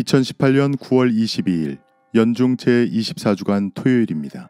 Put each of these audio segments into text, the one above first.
2018년 9월 22일 연중 제24주간 토요일입니다.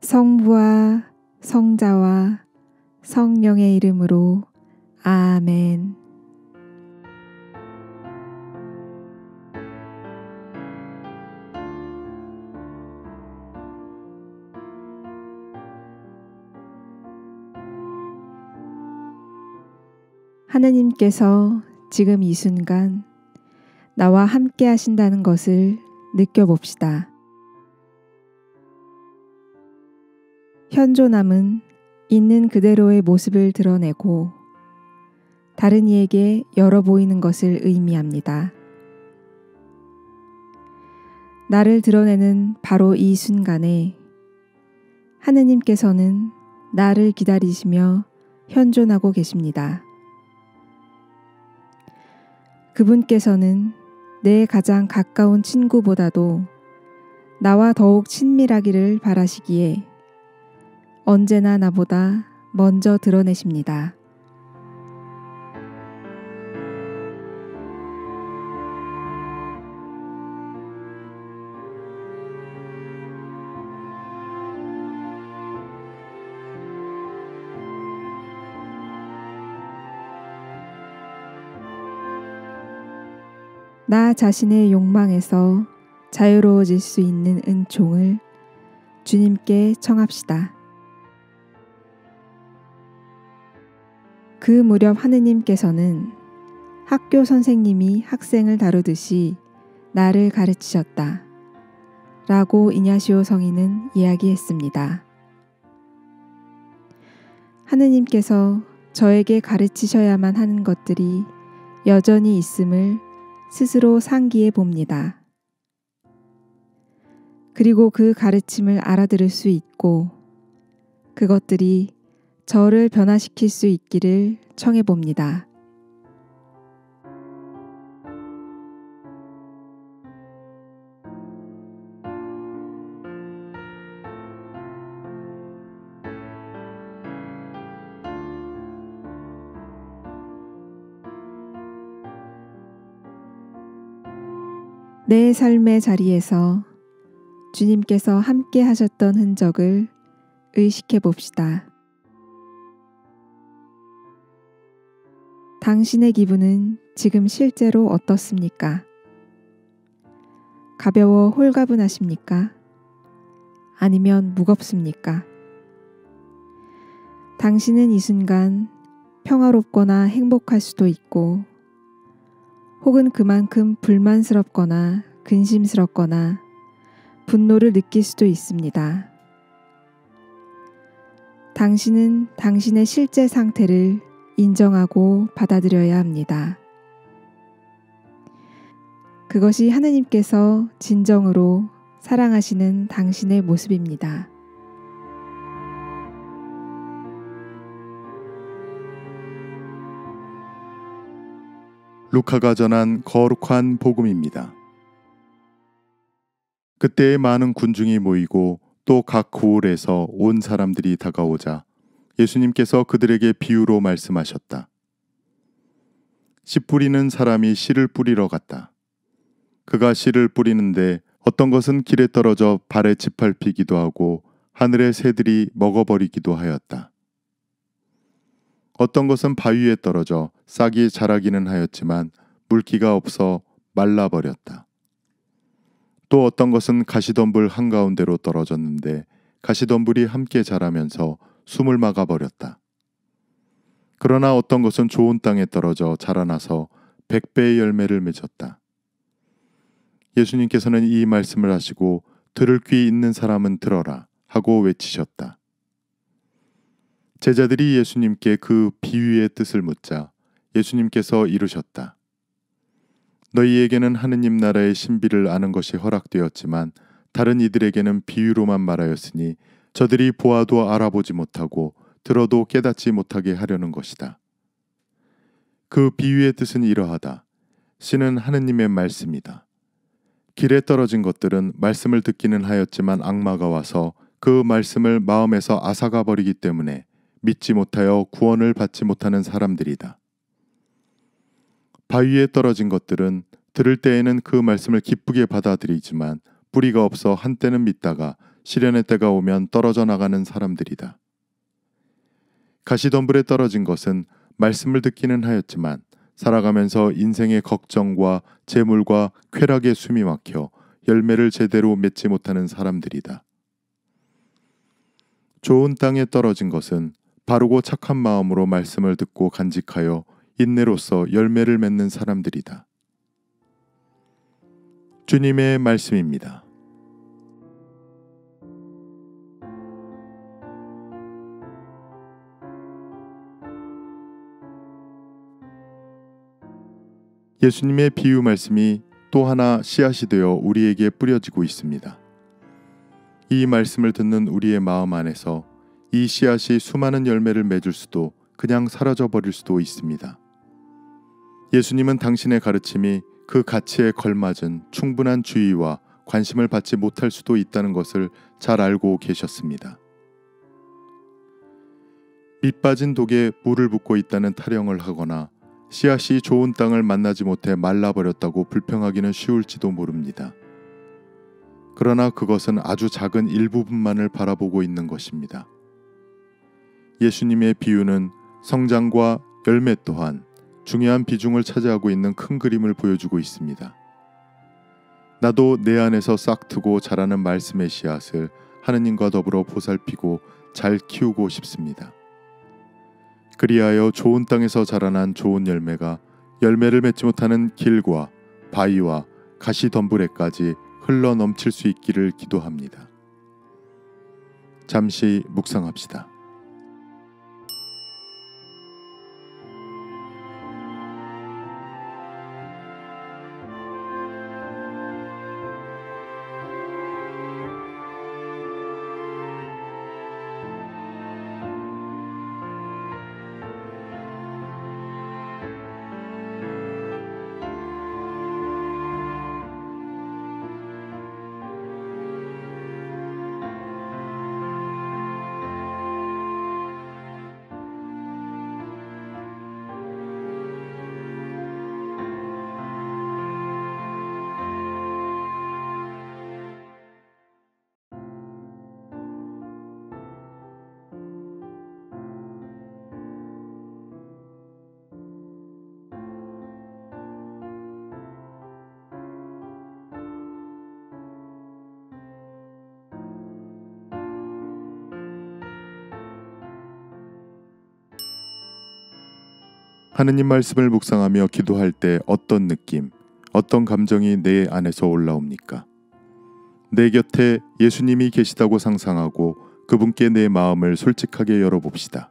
성부와 성자와 성령의 이름으로 아멘. 하느님께서 지금 이 순간 나와 함께 하신다는 것을 느껴봅시다. 현존함은 있는 그대로의 모습을 드러내고 다른 이에게 열어 보이는 것을 의미합니다. 나를 드러내는 바로 이 순간에 하느님께서는 나를 기다리시며 현존하고 계십니다. 그분께서는 내 가장 가까운 친구보다도 나와 더욱 친밀하기를 바라시기에 언제나 나보다 먼저 드러내십니다. 나 자신의 욕망에서 자유로워질 수 있는 은총을 주님께 청합시다. 그 무렵 하느님께서는 학교 선생님이 학생을 다루듯이 나를 가르치셨다. 라고 이냐시오 성인은 이야기했습니다. 하느님께서 저에게 가르치셔야만 하는 것들이 여전히 있음을 스스로 상기해 봅니다. 그리고 그 가르침을 알아들을 수 있고 그것들이 저를 변화시킬 수 있기를 청해 봅니다. 내 삶의 자리에서 주님께서 함께 하셨던 흔적을 의식해 봅시다. 당신의 기분은 지금 실제로 어떻습니까? 가벼워 홀가분하십니까? 아니면 무겁습니까? 당신은 이 순간 평화롭거나 행복할 수도 있고 혹은 그만큼 불만스럽거나 근심스럽거나 분노를 느낄 수도 있습니다. 당신은 당신의 실제 상태를 인정하고 받아들여야 합니다. 그것이 하느님께서 진정으로 사랑하시는 당신의 모습입니다. 루카가 전한 거룩한 복음입니다. 그때에 많은 군중이 모이고 또 각 고을에서 온 사람들이 다가오자 예수님께서 그들에게 비유로 말씀하셨다. 씨 뿌리는 사람이 씨를 뿌리러 갔다. 그가 씨를 뿌리는데 어떤 것은 길에 떨어져 발에 짓밟히기도 하고 하늘의 새들이 먹어버리기도 하였다. 어떤 것은 바위에 떨어져 싹이 자라기는 하였지만 물기가 없어 말라버렸다. 또 어떤 것은 가시덤불 한가운데로 떨어졌는데 가시덤불이 함께 자라면서 숨을 막아버렸다. 그러나 어떤 것은 좋은 땅에 떨어져 자라나서 백배의 열매를 맺었다. 예수님께서는 이 말씀을 하시고 들을 귀 있는 사람은 들어라 하고 외치셨다. 제자들이 예수님께 그 비유의 뜻을 묻자 예수님께서 이르셨다. 너희에게는 하느님 나라의 신비를 아는 것이 허락되었지만 다른 이들에게는 비유로만 말하였으니 저들이 보아도 알아보지 못하고 들어도 깨닫지 못하게 하려는 것이다. 그 비유의 뜻은 이러하다. 씨는 하느님의 말씀이다. 길에 떨어진 것들은 말씀을 듣기는 하였지만 악마가 와서 그 말씀을 마음에서 앗아가 버리기 때문에 믿지 못하여 구원을 받지 못하는 사람들이다. 바위에 떨어진 것들은 들을 때에는 그 말씀을 기쁘게 받아들이지만 뿌리가 없어 한때는 믿다가 시련의 때가 오면 떨어져 나가는 사람들이다. 가시덤불에 떨어진 것은 말씀을 듣기는 하였지만 살아가면서 인생의 걱정과 재물과 쾌락의 숨이 막혀 열매를 제대로 맺지 못하는 사람들이다. 좋은 땅에 떨어진 것은 바르고 착한 마음으로 말씀을 듣고 간직하여 인내로서 열매를 맺는 사람들이다. 주님의 말씀입니다. 예수님의 비유 말씀이 또 하나 씨앗이 되어 우리에게 뿌려지고 있습니다. 이 말씀을 듣는 우리의 마음 안에서 이 씨앗이 수많은 열매를 맺을 수도 그냥 사라져 버릴 수도 있습니다. 예수님은 당신의 가르침이 그 가치에 걸맞은 충분한 주의와 관심을 받지 못할 수도 있다는 것을 잘 알고 계셨습니다. 밑 빠진 독에 물을 붓고 있다는 타령을 하거나 씨앗이 좋은 땅을 만나지 못해 말라버렸다고 불평하기는 쉬울지도 모릅니다. 그러나 그것은 아주 작은 일부분만을 바라보고 있는 것입니다. 예수님의 비유는 성장과 열매 또한 중요한 비중을 차지하고 있는 큰 그림을 보여주고 있습니다. 나도 내 안에서 싹트고 자라는 말씀의 씨앗을 하느님과 더불어 보살피고 잘 키우고 싶습니다. 그리하여 좋은 땅에서 자라난 좋은 열매가 열매를 맺지 못하는 길과 바위와 가시 덤불에까지 흘러 넘칠 수 있기를 기도합니다. 잠시 묵상합시다. 하느님 말씀을 묵상하며 기도할 때 어떤 느낌, 어떤 감정이 내 안에서 올라옵니까? 내 곁에 예수님이 계시다고 상상하고 그분께 내 마음을 솔직하게 열어봅시다.